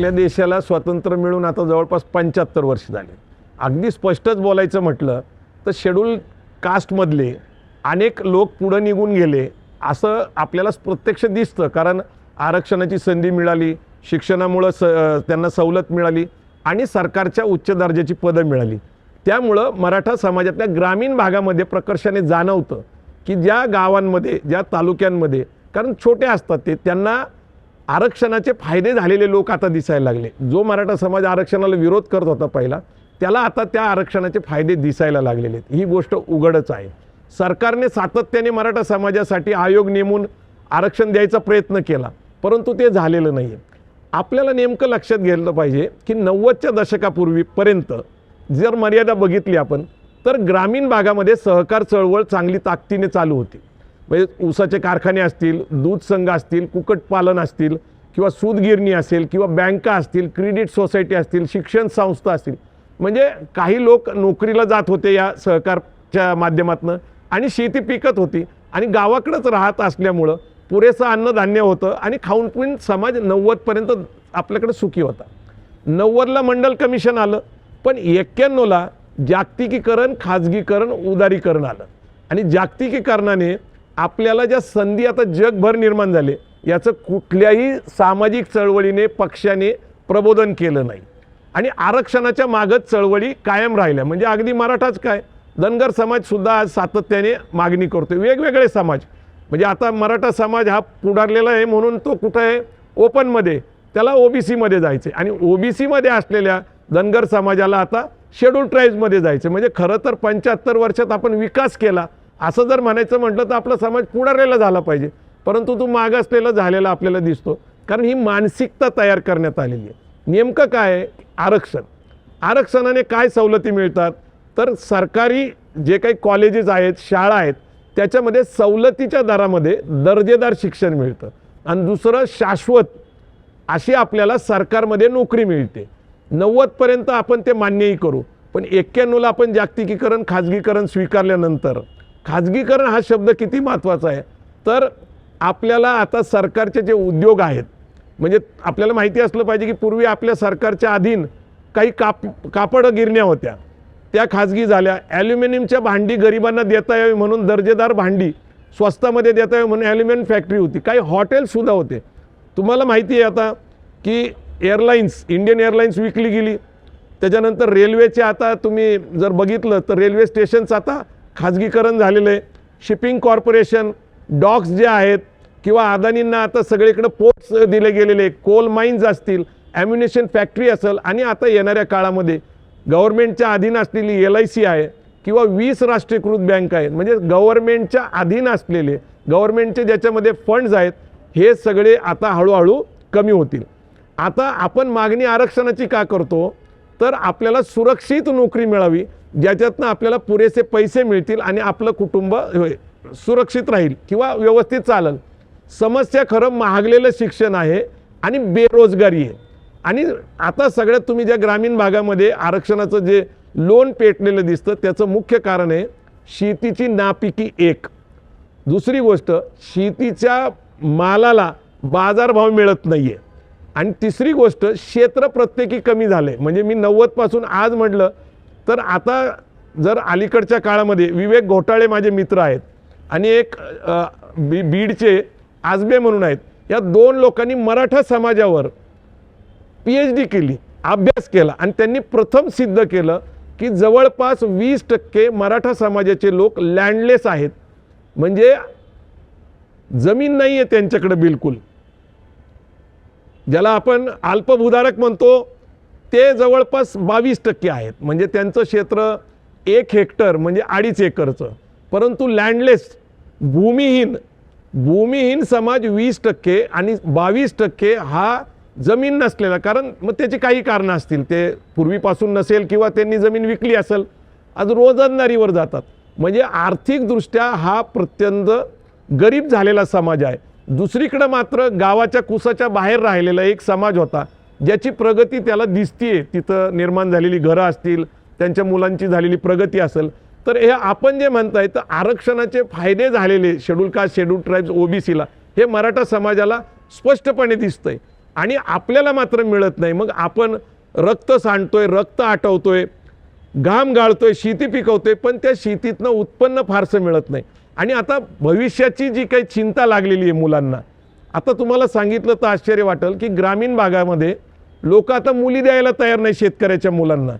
आपल्या देशाला स्वातंत्र्य मिळून आता जवळपास पंच्याहत्तर वर्ष झाले. अगदी स्पष्टच बोलायचं म्हटलं तर शेड्यूल कास्टमधले अनेक लोक पुढं निघून गेले असं आपल्याला प्रत्यक्ष दिसतं. कारण आरक्षणाची संधी मिळाली शिक्षणामुळं स त्यांना सवलत मिळाली आणि सरकारच्या उच्च दर्जाची पदं मिळाली. त्यामुळं मराठा समाजातल्या ग्रामीण भागामध्ये प्रकर्षाने जाणवतं की ज्या गावांमध्ये ज्या तालुक्यांमध्ये कारण छोटे असतात ते त्यांना आरक्षणाचे फायदे झालेले लोक आता दिसायला लागले. जो मराठा समाज आरक्षणाला विरोध करत होता पहिला त्याला आता त्या आरक्षणाचे फायदे दिसायला लागलेले आहेत. ही गोष्ट उघडच आहे. सरकारने सातत्याने मराठा समाजासाठी आयोग नेमून आरक्षण द्यायचा प्रयत्न केला परंतु ते झालेलं नाही आहे आपल्याला नेमकं लक्षात घ्यायला पाहिजे की नव्वदच्या दशकापूर्वीपर्यंत जर मर्यादा बघितली आपण तर ग्रामीण भागामध्ये सहकार चळवळ चांगली ताकदीने चालू होती. म्हणजे ऊसाचे कारखाने असतील दूध संघ असतील कुक्कुटपालन असतील किंवा सूतगिरणी असेल किंवा बँका असतील क्रेडिट सोसायटी असतील शिक्षण संस्था असतील. म्हणजे काही लोक नोकरीला जात होते या सहकारच्या माध्यमातून आणि शेती पिकत होती आणि गावाकडंच राहत असल्यामुळं पुरेसं अन्नधान्य होतं आणि खाऊन पिऊन समाज नव्वदपर्यंत आपल्याकडे सुखी होता. नव्वदला मंडल कमिशन आलं पण एक्क्याण्णवला जागतिकीकरण खाजगीकरण उदारीकरण आलं. आणि जागतिकीकरणाने आपल्याला ज्या संधी आता जगभर निर्माण झाले याचं कुठल्याही सामाजिक चळवळीने पक्षाने प्रबोधन केलं नाही. आणि आरक्षणाच्या मागच चळवळी कायम राहिल्या. म्हणजे अगदी मराठाच काय? धनगर समाजसुद्धा आज सातत्याने मागणी करतोय. वेगवेगळे समाज. म्हणजे आता मराठा समाज हा पुढारलेला आहे म्हणून तो कुठं आहे? ओपनमध्ये. त्याला ओबीसीमध्ये जायचे आणि ओबीसीमध्ये असलेल्या धनगर समाजाला आता शेड्यूल ट्राईब्समध्ये जायचं म्हणजे खरं तर पंच्याहत्तर वर्षात आपण विकास केला. असं जर म्हणायचं म्हटलं तर आपला समाज पुढारलेला झाला पाहिजे. परंतु तो मागासलेला झालेला आपल्याला दिसतो. कारण ही मानसिकता तयार करण्यात आलेली आहे. नेमकं काय आहे? आरक्षण. आरक्षणाने काय सवलती मिळतात? तर सरकारी जे काही कॉलेजेस आहेत शाळा आहेत त्याच्यामध्ये सवलतीच्या दरामध्ये दर्जेदार शिक्षण मिळतं. आणि दुसरं शाश्वत अशी आपल्याला सरकारमध्ये नोकरी मिळते. नव्वदपर्यंत आपण ते मान्यही करू. पण एक्क्याण्णवला आपण जागतिकीकरण खाजगीकरण स्वीकारल्यानंतर खाजगीकरण हा शब्द किती महत्त्वाचा आहे? तर आपल्याला आता सरकारचे जे उद्योग आहेत म्हणजे आपल्याला माहिती असलं पाहिजे की पूर्वी आपल्या सरकारच्या अधीन काही काप कापड गिरण्या होत्या. त्या खाजगी झाल्या. ॲल्युमिनियमच्या भांडी गरिबांना देता यावी म्हणून दर्जेदार भांडी स्वस्तामध्ये देता यावी म्हणून ॲल्युमिनियम फॅक्टरी होती. काही हॉटेलसुद्धा होते. तुम्हाला माहिती आहे आता की एअरलाईन्स इंडियन एअरलाईन्स विकली गेली. त्याच्यानंतर रेल्वेचे आता तुम्ही जर बघितलं तर रेल्वे स्टेशन्स आता खाजगीकरण झालेलं आहे. शिपिंग कॉर्पोरेशन डॉक्स जे आहेत किंवा अदानींना आता सगळीकडे पोर्ट्स दिले गेलेले कोल माइन्स असतील ॲम्युनेशन फॅक्टरी असेल आणि आता येणाऱ्या काळामध्ये गव्हर्मेंटच्या अधीन असलेली एल आय सी आहे किंवा वीस राष्ट्रीयकृत बँक आहेत. म्हणजे गव्हर्मेंटच्या अधीन असलेले गव्हर्मेंटचे ज्याच्यामध्ये फंड्स आहेत हे सगळे आता हळूहळू कमी होतील. आता आपण मागणी आरक्षणाची का करतो? तर आपल्याला सुरक्षित नोकरी मिळावी ज्याच्यातनं आपल्याला पुरेसे पैसे मिळतील आणि आपलं कुटुंब होय, सुरक्षित राहील किंवा व्यवस्थित चालेल. समस्या खरं महागलेलं शिक्षण आहे आणि बेरोजगारी आहे. आणि आता सगळ्यात तुम्ही ज्या ग्रामीण भागामध्ये आरक्षणाचं जे लोन पेटलेलं दिसतं त्याचं मुख्य कारण आहे शेतीची नापिकी एक. दुसरी गोष्ट शेतीच्या मालाला बाजारभाव मिळत नाही आहे आणि तिसरी गोष्ट क्षेत्र प्रत्येकी कमी झालं. आहे म्हणजे मी नव्वदपासून आज म्हटलं तर आता जर अलीकडच्या काळामध्ये विवेक घोटाळे माझे मित्र आहेत आणि एक बी बीडचे आजबे म्हणून आहेत या दोन लोकांनी मराठा समाजावर पी एच डी केली अभ्यास केला आणि त्यांनी प्रथम सिद्ध केलं की जवळपास वीस टक्के मराठा समाजाचे लोक लँडलेस आहेत. म्हणजे जमीन नाही आहे त्यांच्याकडे बिलकुल. ज्याला आपण अल्पभूधारक म्हणतो ते जवळपास बावीस टक्के आहेत. म्हणजे त्यांचं क्षेत्र एक हेक्टर म्हणजे अडीच एकरचं. परंतु लँडलेस भूमिहीन भूमिहीन समाज वीस टक्के आणि बावीस टक्के हा जमीन नसलेला. कारण मग त्याची काही कारणं असतील. ते पूर्वीपासून नसेल किंवा त्यांनी जमीन विकली असेल आज रोजंदारीवर जातात. म्हणजे आर्थिकदृष्ट्या हा प्रत्यंत गरीब झालेला समाज आहे. दुसरीकडं मात्र गावाच्या कुसाच्या बाहेर राहिलेला एक समाज होता ज्याची प्रगती त्याला दिसतीये. तिथं निर्माण झालेली घरं असतील त्यांच्या मुलांची झालेली प्रगती असेल. तर हे आपण जे म्हणताय तर आरक्षणाचे फायदे झालेले शेड्यूल कास्ट शेड्यूल ट्राईब्स ओबीसीला हे मराठा समाजाला स्पष्टपणे दिसतंय. आणि आपल्याला मात्र मिळत नाही. मग आपण रक्त सांडतोय रक्त आटवतोय घाम गाळतोय शेती पिकवतोय पण त्या शेतीतनं उत्पन्न फारसं मिळत नाही. आणि आता भविष्याची जी काही चिंता लागलेली आहे मुलांना आता तुम्हाला सांगितलं तर आश्चर्य वाटेल की ग्रामीण भागामध्ये लोक आता मुली द्यायला तयार नाही शेतकऱ्याच्या मुलांना.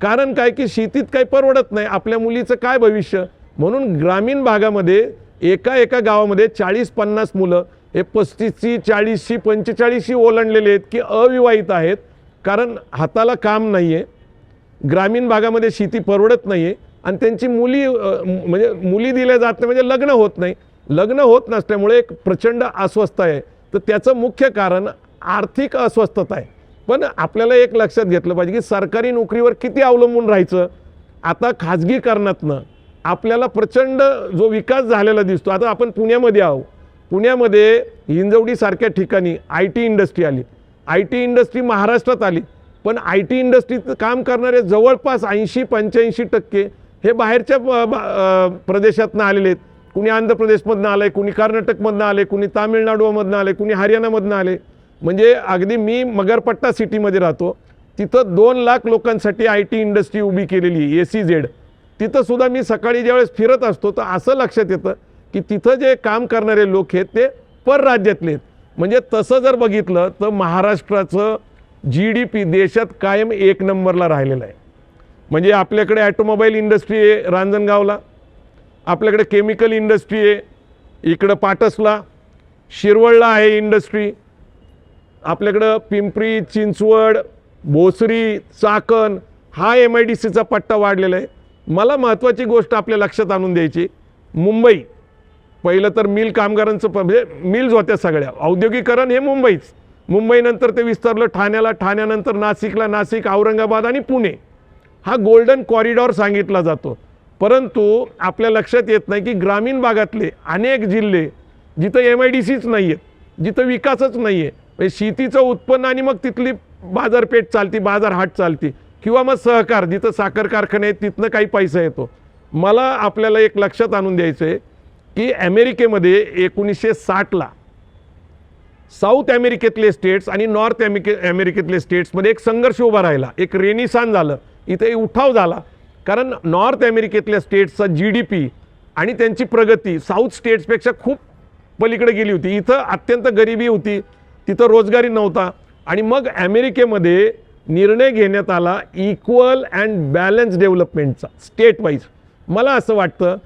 कारण काय की शेतीत काही परवडत नाही आपल्या मुलीचं काय भविष्य? म्हणून ग्रामीण भागामध्ये एका एका गावामध्ये चाळीस पन्नास मुलं हे पस्तीसशी चाळीसशी पंचेचाळीसशी ओलांडलेले आहेत की अविवाहित आहेत. कारण हाताला काम नाही आहे ग्रामीण भागामध्ये शेती परवडत नाही आहे आणि त्यांची मुली म्हणजे मुली दिल्या जात नाही म्हणजे लग्न होत नाही. लग्न होत नसल्यामुळे एक प्रचंड अस्वस्थ आहे. तर त्याचं मुख्य कारण आर्थिक अस्वस्थता आहे. पण आपल्याला एक लक्षात घेतलं पाहिजे की सरकारी नोकरीवर किती अवलंबून राहायचं? आता खाजगीकरणातनं आपल्याला प्रचंड जो विकास झालेला दिसतो आता आपण पुण्यामध्ये आहो पुण्यामध्ये हिंजवडीसारख्या ठिकाणी आय टी इंडस्ट्री आली. आय टी इंडस्ट्री महाराष्ट्रात आली. पण आय टी इंडस्ट्रीत काम करणारे जवळपास ऐंशी पंच्याऐंशी टक्के हे बाहेरच्या प्रदेशातनं आलेले आहेत. कुणी आंध्र प्रदेशमधनं आलं आहे कुणी कर्नाटकमधनं आले कुणी तामिळनाडूमधनं आले कुणी हरियाणामधनं आले म्हणजे अगदी मी मगरपट्टा सिटीमध्ये राहतो. तिथं दोन लाख लोकांसाठी आय टी इंडस्ट्री उभी केलेली ए सी झेड. तिथंसुद्धा मी सकाळी ज्यावेळेस फिरत असतो तर असं लक्षात येतं की तिथं जे काम करणारे लोक आहेत ते परराज्यातले आहेत. म्हणजे तसं जर बघितलं तर महाराष्ट्राचं जी डी पी देशात कायम एक नंबरला राहिलेलं आहे. म्हणजे आपल्याकडे ॲटोमोबाईल इंडस्ट्री आहे रांजणगावला आपल्याकडे केमिकल इंडस्ट्री आहे इकडं पाटसला शिरवळला आहे इंडस्ट्री आपल्याकडं पिंपरी चिंचवड भोसरी चाकण हा एम आय डी सीचा पट्टा वाढलेला आहे. मला महत्त्वाची गोष्ट आपल्या लक्षात आणून द्यायची मुंबई पहिलं तर मिल कामगारांचं प- म्हणजे मिल्स होत्या सगळ्या औद्योगिकरण हे मुंबईच मुंबईनंतर ते विस्तारलं ठाण्याला ठाण्यानंतर नाशिकला नाशिक औरंगाबाद आणि पुणे. हा गोल्डन कॉरिडॉर सांगितला जातो. परंतु आपल्या लक्षात येत नाही की ग्रामीण भागातले अनेक जिल्हे जिथं एम आय डी सीच नाही आहेत जिथं विकासच नाही आहे म्हणजे शेतीचं उत्पन्न आणि मग तिथली बाजारपेठ चालती बाजार हाट चालती किंवा मग सहकार जिथं साखर कारखाने आहेत तिथनं काही पैसा येतो. मला आपल्याला एक लक्षात आणून द्यायचं आहे की अमेरिकेमध्ये एकोणीसशे साठला साऊथ अमेरिकेतले स्टेट्स आणि नॉर्थ अमेरिके अमेरिकेतले स्टेट्समध्ये एक संघर्ष उभा राहिला एक रेनिसान झालं. इथे उठाव झाला. कारण नॉर्थ अमेरिकेतल्या स्टेट्सचा जी डी पी आणि त्यांची प्रगती साऊथ स्टेट्सपेक्षा खूप पलीकडे गेली होती. इथं अत्यंत गरिबी होती. तिथं रोजगारी नव्हता. आणि मग अमेरिकेमध्ये निर्णय घेण्यात आला इक्वल अँड बॅलन्स डेव्हलपमेंटचा स्टेट वाईज मला असं वाटतं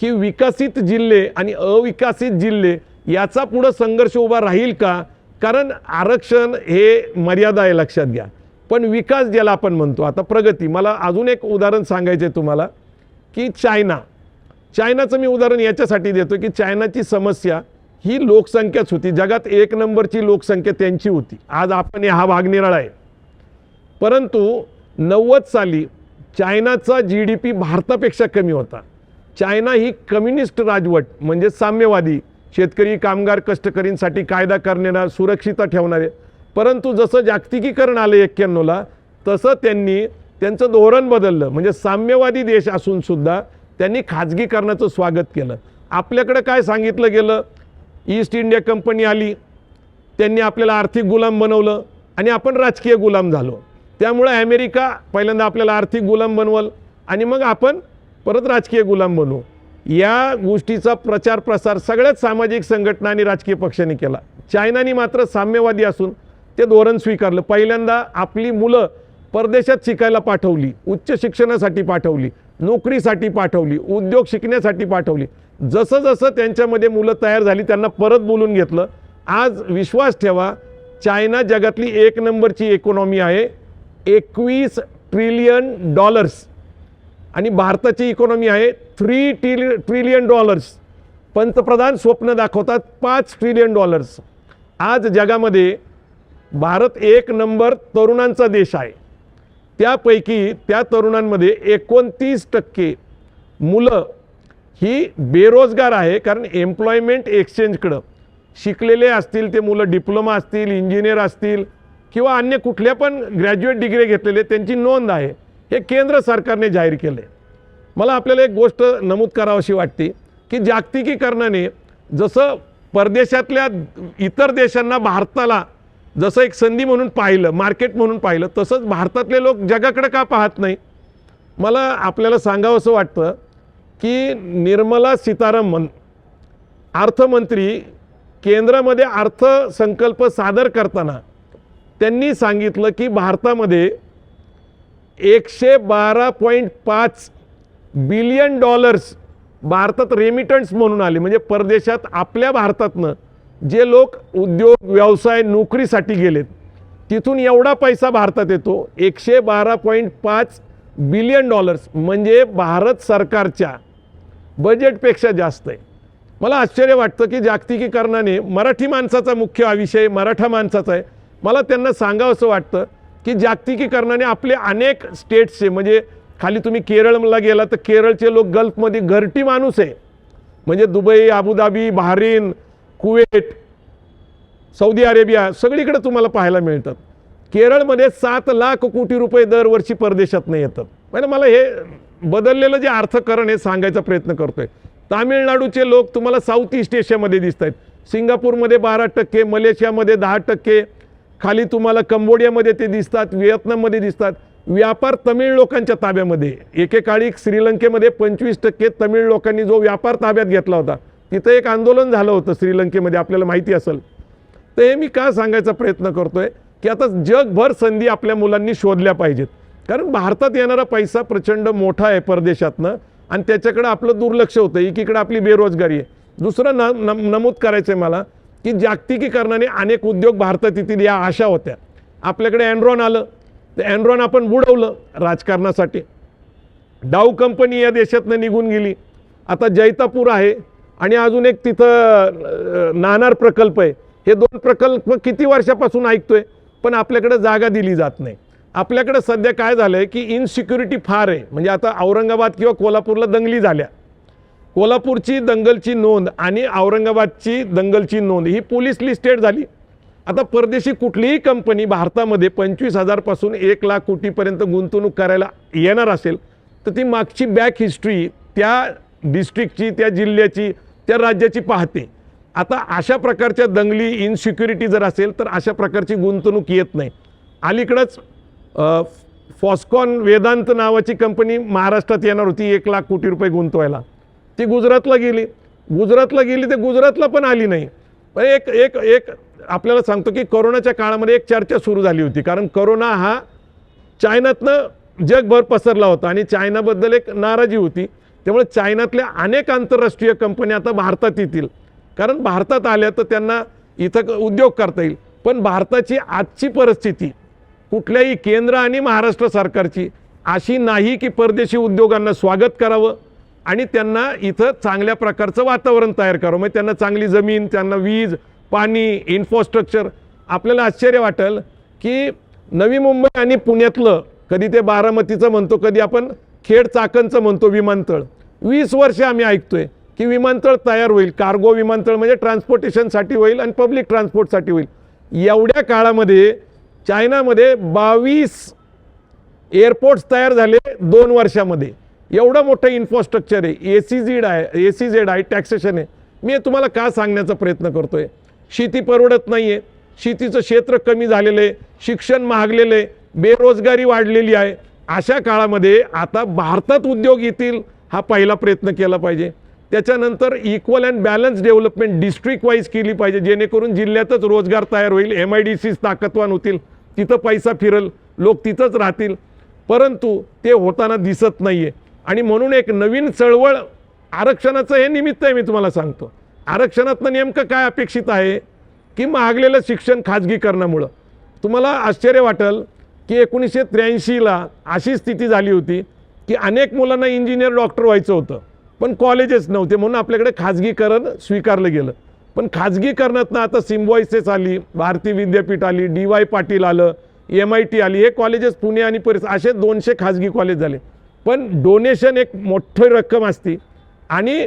की विकसित जिल्हे आणि अविकसित जिल्हे याचा पुढं संघर्ष उभा राहील का? कारण आरक्षण हे मर्यादा आहे लक्षात घ्या. पण विकास ज्याला आपण म्हणतो आता प्रगती. मला अजून एक उदाहरण सांगायचं आहे तुम्हाला की चायना. चायनाचं मी उदाहरण याच्यासाठी देतो की चायनाची समस्या ही लोकसंख्याच होती. जगात एक नंबरची लोकसंख्या त्यांची होती. आज आपण हा भाग निराळा आहे. परंतु नव्वद साली चायनाचा जी डी पी भारतापेक्षा कमी होता. चायना ही कम्युनिस्ट राजवट म्हणजे साम्यवादी शेतकरी कामगार कष्टकरींसाठी कायदा करणारा सुरक्षितता ठेवणारे परंतु जसं जागतिकीकरण आलं एक्क्याण्णवला तसं त्यांनी त्यांचं धोरण बदललं. म्हणजे साम्यवादी देश असून सुद्धा त्यांनी खाजगीकरणाचं स्वागत केलं. आपल्याकडं काय सांगितलं गेलं? ईस्ट इंडिया कंपनी आली त्यांनी आपल्याला आर्थिक गुलाम बनवलं आणि आपण राजकीय गुलाम झालो. त्यामुळे अमेरिका पहिल्यांदा आपल्याला आर्थिक गुलाम बनवल आणि मग आपण परत राजकीय गुलाम बनवू या गोष्टीचा प्रचार प्रसार सगळ्याच सामाजिक संघटना आणि राजकीय पक्षांनी केला. चायनानी मात्र साम्यवादी असून ते धोरण स्वीकारलं. पहिल्यांदा आपली मुलं परदेशात शिकायला पाठवली उच्च शिक्षणासाठी पाठवली नोकरीसाठी पाठवली उद्योग शिकण्यासाठी पाठवली. जसं जसं त्यांच्यामध्ये मुलं तयार झाली त्यांना परत बोलून घेतलं. आज विश्वास ठेवा चायना जगातली एक नंबरची इकॉनॉमी आहे. एकवीस ट्रिलियन डॉलर्स आणि भारताची इकॉनॉमी आहे थ्री ट्रिल ट्रिलियन डॉलर्स पंतप्रधान स्वप्न दाखवतात पाच ट्रिलियन डॉलर्स आज जगामध्ये भारत एक नंबर तरुणांचा देश आहे. त्यापैकी त्या तरुणांमध्ये एकोणतीस टक्के मुलं ही बेरोजगार आहे कारण एम्प्लॉयमेंट एक्सचेंजकडं शिकलेले असतील ते मुलं डिप्लोमा असतील इंजिनियर असतील किंवा अन्य कुठल्या पण ग्रॅज्युएट डिग्री घेतलेले त्यांची नोंद आहे. हे केंद्र सरकारने जाहीर केले मला आपल्याला एक गोष्ट नमूद करावीशी वाटते की जागतिकीकरणाने जसं परदेशातल्या इतर देशांना भारताला जसं एक संधी म्हणून पाहिलं मार्केट म्हणून पाहिलं तसंच भारतातले लोक जगाकडे का पाहत नाही? मला आपल्याला सांगावंसं वाटतं की निर्मला सीतारामन अर्थमंत्री केंद्रामध्ये अर्थसंकल्प सादर करताना त्यांनी सांगितलं की भारतामध्ये एकशे बारा पॉईंट पाच बिलियन डॉलर्स भारतात रेमिटन्स म्हणून आले. म्हणजे परदेशात आपल्या भारतातनं जे लोक उद्योग व्यवसाय नोकरीसाठी गेलेत तिथून एवढा पैसा भारतात येतो एकशे बारा पॉईंट पाच बिलियन डॉलर्स म्हणजे भारत सरकारच्या बजेटपेक्षा जास्त आहे. मला आश्चर्य वाटतं की जागतिकीकरणाने मराठी माणसाचा मुख्य हा विषय मराठा माणसाचा आहे. मला त्यांना सांगावंसं वाटतं की जागतिकीकरणाने आपले अनेक स्टेट्सचे म्हणजे खाली तुम्ही केरळला गेला तर केरळचे लोक गल्फमध्ये घरटी माणूस आहे. म्हणजे Dubai Abu Dhabi Bahrain Kuwait Saudi Arabia सगळीकडे तुम्हाला पाहायला मिळतात. केरळमध्ये सात लाख कोटी रुपये दरवर्षी परदेशातनं येतात. म्हणजे मला हे बदललेलं जे अर्थकरण हे सांगायचा प्रयत्न करतोय. तामिळनाडूचे लोक तुम्हाला साऊथ ईस्ट एशियामध्ये दिसत आहेत. सिंगापूरमध्ये बारा टक्के मलेशियामध्ये दहा टक्के खाली तुम्हाला कंबोडियामध्ये ते दिसतात व्हिएतनाममध्ये दिसतात. व्यापार तमिळ लोकांच्या ताब्यामध्ये. एकेकाळी श्रीलंकेमध्ये पंचवीस टक्के तमिळ लोकांनी जो व्यापार ताब्यात घेतला होता तिथं एक आंदोलन झालं होतं श्रीलंकेमध्ये आपल्याला माहिती असेल. तर हे मी का सांगायचा प्रयत्न करतोय की आता जगभर संधी आपल्या मुलांनी शोधल्या पाहिजेत. कारण भारतात येणारा पैसा प्रचंड मोठा आहे परदेशातनं आणि त्याच्याकडे आपलं दुर्लक्ष होतं. एकीकडे आपली बेरोजगारी आहे. दुसरं न नम- नमूद करायचं आहे मला की जागतिकीकरणाने अनेक उद्योग भारतात येतील या आशा होत्या. आपल्याकडे अँड्रॉन आलं. तर अँड्रॉन आपण बुडवलं राजकारणासाठी. डाऊ कंपनी या देशातनं निघून गेली. आता जैतापूर आहे. आणि अजून एक तिथं नाणार प्रकल्प आहे. हे दोन प्रकल्प किती वर्षापासून ऐकतोय पण आपल्याकडे जागा दिली जात नाही. आपल्याकडे सध्या काय झालं आहे की इनसिक्युरिटी फार आहे. म्हणजे आता औरंगाबाद किंवा कोल्हापूरला दंगली झाल्या. कोल्हापूरची दंगलची नोंद आणि औरंगाबादची दंगलची नोंद ही पोलीस लिस्टेड झाली. आता परदेशी कुठलीही कंपनी भारतामध्ये पंचवीस हजारपासून एक लाख कोटीपर्यंत गुंतवणूक करायला येणार असेल तर ती मागची बॅक हिस्ट्री त्या डिस्ट्रिक्टची त्या जिल्ह्याची त्या राज्याची पाहते. आता अशा प्रकारच्या दंगली इनसिक्युरिटी जर असेल तर अशा प्रकारची गुंतवणूक येत नाही. अलीकडंच फॉस्कॉन वेदांत नावाची कंपनी महाराष्ट्रात येणार होती एक लाख कोटी रुपये गुंतवायला. ती गुजरातला गेली. गुजरातला गेली ते गुजरातला पण आली नाही. एक एक एक आपल्याला सांगतो की कोरोनाच्या काळामध्ये एक चर्चा सुरू झाली होती. कारण करोना हा चायनातनं जगभर पसरला होता आणि चायनाबद्दल एक नाराजी होती. त्यामुळे चायनातल्या अनेक आंतरराष्ट्रीय कंपन्या आता भारतात येतील. कारण भारतात आल्या तर त्यांना इथं उद्योग करता येईल. पण भारताची आजची परिस्थिती कुठल्याही केंद्र आणि महाराष्ट्र सरकारची अशी नाही की परदेशी उद्योगांना स्वागत करावं आणि त्यांना इथं चांगल्या प्रकारचं वातावरण तयार करावं. म्हणजे त्यांना चांगली जमीन त्यांना वीज पाणी इन्फ्रास्ट्रक्चर आपल्याला आश्चर्य वाटेल की नवी मुंबई आणि पुण्यातलं कधी ते बारामतीचं म्हणतो कधी आपण खेड चाकणचं म्हणतो विमानतळ. वीस वर्ष आम्ही ऐकतोय की विमानतळ तयार होईल कार्गो विमानतळ म्हणजे ट्रान्सपोर्टेशनसाठी होईल आणि पब्लिक ट्रान्सपोर्टसाठी होईल. एवढ्या काळामध्ये चायनामध्ये बावीस एअरपोर्ट्स तयार झाले दोन वर्षामध्ये. एवढं मोठं इन्फ्रास्ट्रक्चर आहे. ए सी झेड आहे ए सी झेड आहे टॅक्सेशन आहे. मी तुम्हाला का सांगण्याचा प्रयत्न करतो आहे शेती परवडत नाही आहे शेतीचं क्षेत्र कमी झालेलं आहे. शिक्षण महागलेलं आहे. बेरोजगारी वाढलेली आहे. अशा काळामध्ये आता भारतात उद्योग येतील हा पहिला प्रयत्न केला पाहिजे. त्याच्यानंतर equal and balance development district wise केली पाहिजे जेणेकरून जिल्ह्यातच रोजगार तयार होईल एम आय डी सीज ताकदवान होतील तिथं पैसा फिरल लोक तिथंच राहतील. परंतु ते होताना दिसत नाही आहे आणि म्हणून एक नवीन चळवळ आरक्षणाचं हे निमित्त आहे मी तुम्हाला सांगतो. आरक्षणातनं नेमकं काय अपेक्षित आहे? की महागलेलं शिक्षण खाजगीकरणामुळं. तुम्हाला आश्चर्य वाटेल की एकोणीसशे त्र्याऐंशीला अशी स्थिती झाली होती की अनेक मुलांना इंजिनियर डॉक्टर व्हायचं होतं. पण कॉलेजेस नव्हते म्हणून आपल्याकडे खाजगीकरण स्वीकारलं गेलं. पण खाजगीकरणातनं आता सिम्बॉयसेस आली भारती विद्यापीठ आली डी वाय पाटील आलं एम आय टी आली हे कॉलेजेस पुणे आणि परिसर असे दोनशे खाजगी कॉलेज झाले. पण डोनेशन एक मोठी रक्कम असती आणि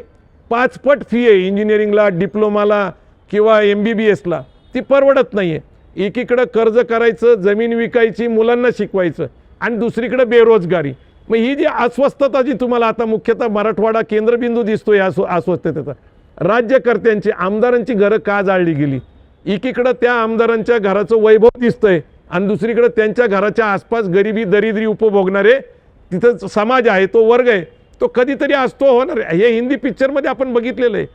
पाचपट फी आहे इंजिनिअरिंगला डिप्लोमाला किंवा एम बी बी एसला. ती परवडत नाही आहे एकीकडं कर्ज करायचं जमीन विकायची मुलांना शिकवायचं आणि दुसरीकडं बेरोजगारी. मग ही जी अस्वस्थता जी तुम्हाला आता मुख्यतः मराठवाडा केंद्रबिंदू दिसतो या अस्व अस्वस्थतेचा राज्यकर्त्यांची आमदारांची घरं का जाळली गेली? एकीकडं त्या आमदारांच्या घराचं वैभव दिसतंय आणि दुसरीकडं त्यांच्या घराच्या आसपास गरिबी दरिद्री उपभोगणारे तिथं समाज आहे तो वर्ग आहे तो कधीतरी असतो होणार हे हिंदी पिक्चरमध्ये आपण बघितलेलं आहे.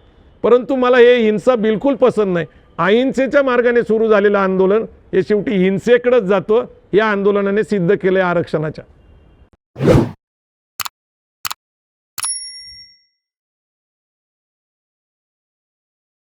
परंतु मला हे हिंसा बिलकुल पसंत नाही. अहिंसेच्या मार्गाने सुरू झालेलं आंदोलन हे शेवटी हिंसेकडंच जातं या आंदोलनाने सिद्ध केलं आरक्षणाच्या.